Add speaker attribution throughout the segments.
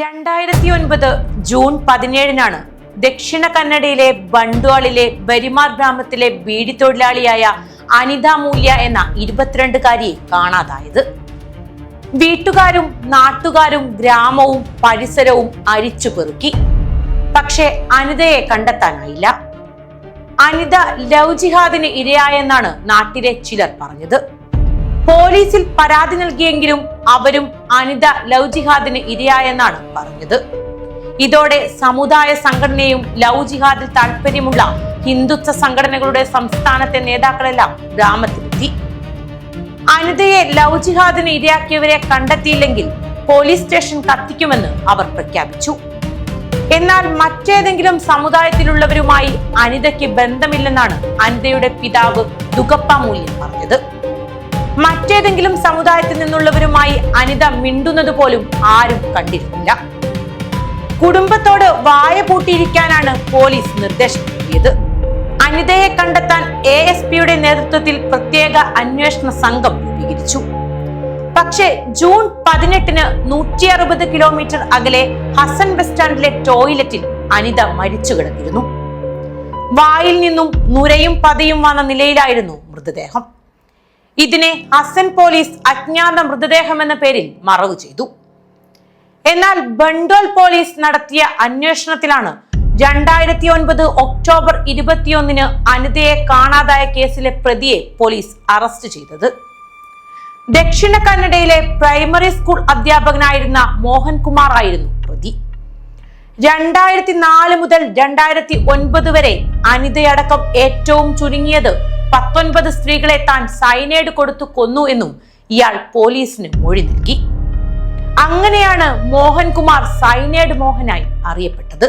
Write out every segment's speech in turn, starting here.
Speaker 1: രണ്ടായിരത്തി ഒൻപത് ജൂൺ പതിനേഴിനാണ് ദക്ഷിണ കന്നഡയിലെ ബണ്ട്വാളിലെ ബരിമാർ ഗ്രാമത്തിലെ ബീഡി തൊഴിലാളിയായ അനിത മൂല്യ എന്ന ഇരുപത്തിരണ്ടുകാരിയെ കാണാതായത്. വീട്ടുകാരും നാട്ടുകാരും ഗ്രാമവും പരിസരവും അരിച്ചു പെറുക്കി പക്ഷെ അനിതയെ കണ്ടെത്താനായില്ല. അനിത ലവ് ജിഹാദിന് ഇരയായെന്നാണ് നാട്ടിലെ ചിലർ പറഞ്ഞത്. പോലീസിൽ പരാതി നൽകിയെങ്കിലും അവരും അനിത ലവ് ജിഹാദിന് ഇരയായെന്നാണ് പറഞ്ഞത്. ഇതോടെ സമുദായ സംഘടനയും ലൗജിഹാദിൽ ജിഹാദിൽ താല്പര്യമുള്ള ഹിന്ദുത്വ സംഘടനകളുടെ സംസ്ഥാനത്തെ നേതാക്കളെല്ലാം ഗ്രാമത്തിലെത്തി. അനിതയെ ലവ് ജിഹാദിന് ഇരയാക്കിയവരെ കണ്ടെത്തിയില്ലെങ്കിൽ പോലീസ് സ്റ്റേഷൻ കത്തിക്കുമെന്ന് അവർ പ്രഖ്യാപിച്ചു. എന്നാൽ മറ്റേതെങ്കിലും സമുദായത്തിലുള്ളവരുമായി അനിതയ്ക്ക് ബന്ധമില്ലെന്നാണ് അനിതയുടെ പിതാവ് ദുഗപ്പ മൂല്യം പറഞ്ഞത്. മറ്റേതെങ്കിലും സമുദായത്തിൽ നിന്നുള്ളവരുമായി അനിത മിണ്ടുന്നത് പോലും ആരും കണ്ടിരുന്നില്ല. കുടുംബത്തോട് വായ പൂട്ടിയിരിക്കാനാണ് പോലീസ് നിർദ്ദേശം നൽകിയത്. അനിതയെ കണ്ടെത്താൻ എ എസ് പിയുടെ നേതൃത്വത്തിൽ പ്രത്യേക അന്വേഷണ സംഘം രൂപീകരിച്ചു. പക്ഷേ ജൂൺ പതിനെട്ടിന് നൂറ്റി അറുപത് കിലോമീറ്റർ അകലെ ഹസൻ ബസ് സ്റ്റാൻഡിലെ ടോയ്ലറ്റിൽ അനിത മരിച്ചു കിടന്നിരുന്നു. വായിൽ നിന്നും നുരയും പതയും വന്ന നിലയിലായിരുന്നു മൃതദേഹം. ഇതിനെ അസൻ പോലീസ് അജ്ഞാത മൃതദേഹം എന്ന പേരിൽ മറവു ചെയ്തു. എന്നാൽ ബണ്ടോൽ പോലീസ് നടത്തിയ അന്വേഷണത്തിലാണ് രണ്ടായിരത്തി ഒൻപത് ഒക്ടോബർ ഇരുപത്തിയൊന്നിന് അനിതയെ കാണാതായ കേസിലെ പ്രതിയെ പോലീസ് അറസ്റ്റ് ചെയ്തത്. ദക്ഷിണ കന്നഡയിലെ പ്രൈമറി സ്കൂൾ അധ്യാപകനായിരുന്ന മോഹൻകുമാർ ആയിരുന്നു പ്രതി. രണ്ടായിരത്തി നാല് മുതൽ രണ്ടായിരത്തി ഒൻപത് വരെ അനിതയടക്കം ഏറ്റവും ചുരുങ്ങിയത് പത്തൊൻപത് സ്ത്രീകളെ താൻ സൈനൈഡ് കൊടുത്തു കൊന്നു എന്നും ഇയാൾ പോലീസിന് മൊഴി നൽകി. അങ്ങനെയാണ് മോഹൻകുമാർ സൈനൈഡ് മോഹനായി അറിയപ്പെട്ടത്.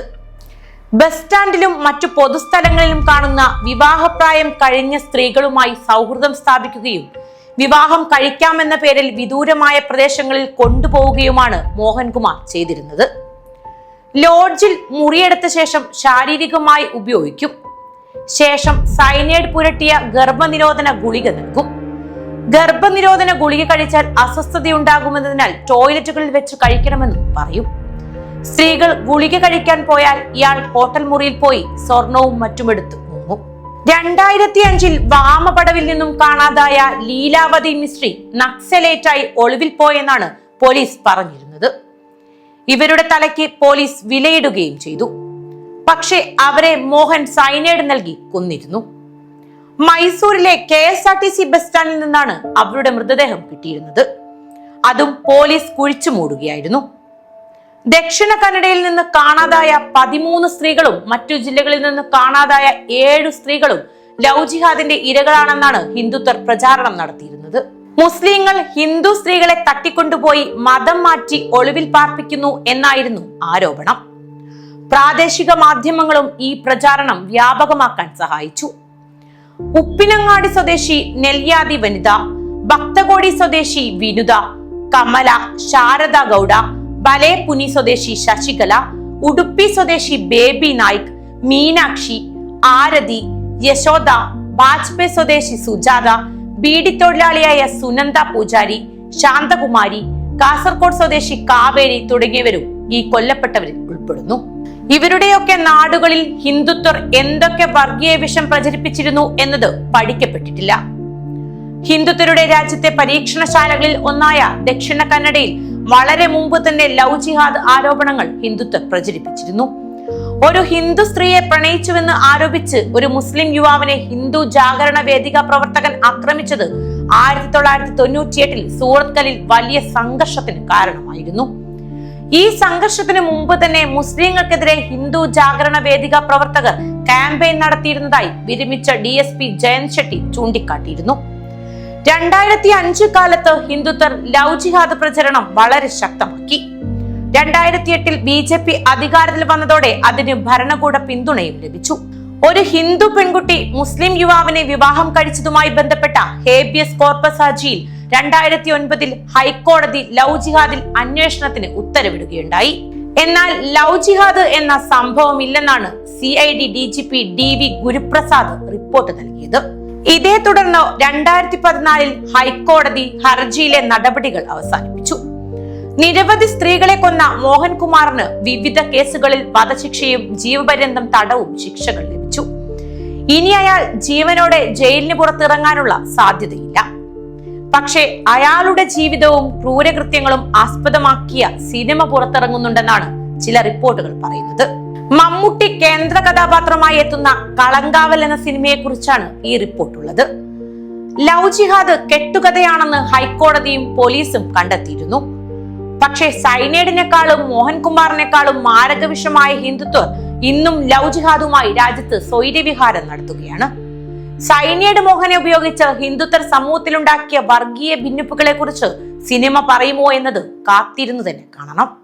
Speaker 1: ബസ് സ്റ്റാൻഡിലും മറ്റു പൊതുസ്ഥലങ്ങളിലും കാണുന്ന വിവാഹപ്രായം കഴിഞ്ഞ സ്ത്രീകളുമായി സൗഹൃദം സ്ഥാപിക്കുകയും വിവാഹം കഴിക്കാമെന്ന പേരിൽ വിദൂരമായ പ്രദേശങ്ങളിൽ കൊണ്ടുപോവുകയുമാണ് മോഹൻകുമാർ ചെയ്തിരുന്നത്. ലോഡ്ജിൽ മുറിയെടുത്ത ശേഷം ശാരീരികമായി ഉപയോഗിക്കും. ശേഷം സൈനൈഡ് പുരട്ടിയ ഗർഭനിരോധന ഗുളിക നൽകും. ഗർഭനിരോധന ഗുളിക കഴിച്ചാൽ അസ്വസ്ഥതയുണ്ടാകുമെന്നതിനാൽ ടോയ്ലറ്റുകളിൽ വെച്ച് കഴിക്കണമെന്നും പറയും. സ്ത്രീകൾ ഗുളിക കഴിക്കാൻ പോയാൽ ഇയാൾ ഹോട്ടൽ മുറിയിൽ പോയി സ്വർണവും മറ്റും എടുത്തു രണ്ടായിരത്തി അഞ്ചിൽ വാമപടവിൽ നിന്നും കാണാതായ ലീലാവതി മിശ്രി നക്സലേറ്റായി ഒളിവിൽ പോയെന്നാണ് പോലീസ് പറഞ്ഞിരുന്നത്. ഇവരുടെ തലയ്ക്ക് പോലീസ് വിലയിടുകയും ചെയ്തു. പക്ഷേ അവരെ മോഹൻ സൈനൈഡ് നൽകി കൊന്നിരുന്നു. മൈസൂരിലെ K S R T C bus സ്റ്റാൻഡിൽ നിന്നാണ് അവരുടെ മൃതദേഹം കിട്ടിയിരുന്നത്. അതും പോലീസ് കുഴിച്ചു മൂടുകയായിരുന്നു. ദക്ഷിണ കന്നഡയിൽ നിന്ന് കാണാതായ പതിമൂന്ന് സ്ത്രീകളും മറ്റു ജില്ലകളിൽ നിന്ന് കാണാതായ ഏഴു സ്ത്രീകളും ലവ് ജിഹാദിന്റെ ഇരകളാണെന്നാണ് ഹിന്ദുത്വർ പ്രചാരണം നടത്തിയിരുന്നത്. മുസ്ലിങ്ങൾ ഹിന്ദു സ്ത്രീകളെ തട്ടിക്കൊണ്ടുപോയി മതം മാറ്റി ഒളിവിൽ പാർപ്പിക്കുന്നു എന്നായിരുന്നു ആരോപണം. പ്രാദേശിക മാധ്യമങ്ങളും ഈ പ്രചാരണം വ്യാപകമാക്കാൻ സഹായിച്ചു. ഉപ്പിനങ്ങാടി സ്വദേശി നെല്യാതി വനിത ഭക്തകോടി സ്വദേശി വിനുത കമല ശാരദ ഗൗഡ ബലേപുനി സ്വദേശി ശശികല ഉടുപ്പി സ്വദേശി ബേബി നായിക് മീനാക്ഷി ആരതി യശോദ ബാജ്പേ സ്വദേശി സുജാത ബീഡി തൊഴിലാളിയായ സുനന്ദ പൂജാരി ശാന്തകുമാരി കാസർകോട് സ്വദേശി കാവേരി തുടങ്ങിയവരും ഈ കൊല്ലപ്പെട്ടവരിൽ ഉൾപ്പെടുന്നു. ഇവരുടെയൊക്കെ നാടുകളിൽ ഹിന്ദുത്വർ എന്തൊക്കെ വർഗീയ വിഷം പ്രചരിപ്പിച്ചിരുന്നു എന്നത് പഠിക്കപ്പെട്ടിട്ടില്ല. ഹിന്ദുത്വരുടെ രാജ്യത്തെ പരീക്ഷണശാലകളിൽ ഒന്നായ ദക്ഷിണ കന്നഡയിൽ വളരെ മുമ്പ് തന്നെ ലവ് ജിഹാദ് ആരോപണങ്ങൾ ഹിന്ദുത്വർ പ്രചരിപ്പിച്ചിരുന്നു. ഒരു ഹിന്ദു സ്ത്രീയെ പ്രണയിച്ചുവെന്ന് ആരോപിച്ച് ഒരു മുസ്ലിം യുവാവിനെ ഹിന്ദു ജാഗരണ വേദിക പ്രവർത്തകൻ ആക്രമിച്ചത് ആയിരത്തി തൊള്ളായിരത്തി തൊണ്ണൂറ്റിയെട്ടിൽ സൂറത്കലിൽ വലിയ സംഘർഷത്തിന് കാരണമായിരുന്നു. ഈ സംഘർഷത്തിന് മുമ്പ് തന്നെ മുസ്ലിങ്ങൾക്കെതിരെ ഹിന്ദു ജാഗരണ വേദിക പ്രവർത്തകർ ക്യാമ്പയിൻ നടത്തിയിരുന്നതായി വിരമിച്ച D S P Jayanth Shetty ചൂണ്ടിക്കാട്ടിയിരുന്നു. രണ്ടായിരത്തി അഞ്ച് കാലത്ത് ഹിന്ദുത്വർ ലവ് ജിഹാദ് പ്രചരണം വളരെ ശക്തമാക്കി. രണ്ടായിരത്തി എട്ടിൽ ബി ജെ പി അധികാരത്തിൽ വന്നതോടെ അതിന് ഭരണകൂട പിന്തുണയും ലഭിച്ചു. ഒരു ഹിന്ദു പെൺകുട്ടി മുസ്ലിം യുവാവിനെ വിവാഹം കഴിച്ചതുമായി ബന്ധപ്പെട്ട ഹേബിയസ് കോർപ്പസ് ഹർജിയിൽ രണ്ടായിരത്തി ഒൻപതിൽ ഹൈക്കോടതി ലവ് ജിഹാദിൽ അന്വേഷണത്തിന് ഉത്തരവിടുകയുണ്ടായി. എന്നാൽ ലവ് ജിഹാദ് എന്ന സംഭവം ഇല്ലെന്നാണ് C I D D G P D V Guruprasad report നൽകിയത്. ഇതേ തുടർന്ന് രണ്ടായിരത്തി പതിനാലിൽ ഹൈക്കോടതി ഹർജിയിലെ നടപടികൾ അവസാനിപ്പിച്ചു. നിരവധി സ്ത്രീകളെ കൊന്ന മോഹൻകുമാറിന് വിവിധ കേസുകളിൽ വധശിക്ഷയും ജീവപര്യന്തം തടവും ശിക്ഷകൾ ലഭിച്ചു. ഇനി അയാൾ ജീവനോടെ ജയിലിന് പുറത്തിറങ്ങാനുള്ള സാധ്യതയില്ല. പക്ഷേ അയാളുടെ ജീവിതവും ക്രൂരകൃത്യങ്ങളും ആസ്പദമാക്കിയ സിനിമ പുറത്തിറങ്ങുന്നുണ്ടെന്നാണ് ചില റിപ്പോർട്ടുകൾ പറയുന്നത്. മമ്മൂട്ടി കേന്ദ്ര കഥാപാത്രമായി എത്തുന്ന കളങ്കാവൽ എന്ന സിനിമയെ കുറിച്ചാണ് ഈ റിപ്പോർട്ടുള്ളത്. ലവ് ജിഹാദ് കെട്ടുകഥയാണെന്ന് ഹൈക്കോടതിയും പോലീസും കണ്ടെത്തിയിരുന്നു. പക്ഷേ സൈനേഡിനെക്കാളും മോഹൻകുമാറിനെക്കാളും മാരകവിഷമായ ഹിന്ദുത്വർ ഇന്നും ലവ് ജിഹാദുമായി രാജ്യത്ത് സ്വൈര്യവിഹാരം നടത്തുകയാണ്. സൈന്യയുടെ മോഹനെ ഉപയോഗിച്ച് ഹിന്ദുത്വർ സമൂഹത്തിലുണ്ടാക്കിയ വർഗീയ ഭിന്നിപ്പുകളെ കുറിച്ച് സിനിമ പറയുമോ എന്നത് കാത്തിരുന്നു തന്നെ കാണണം.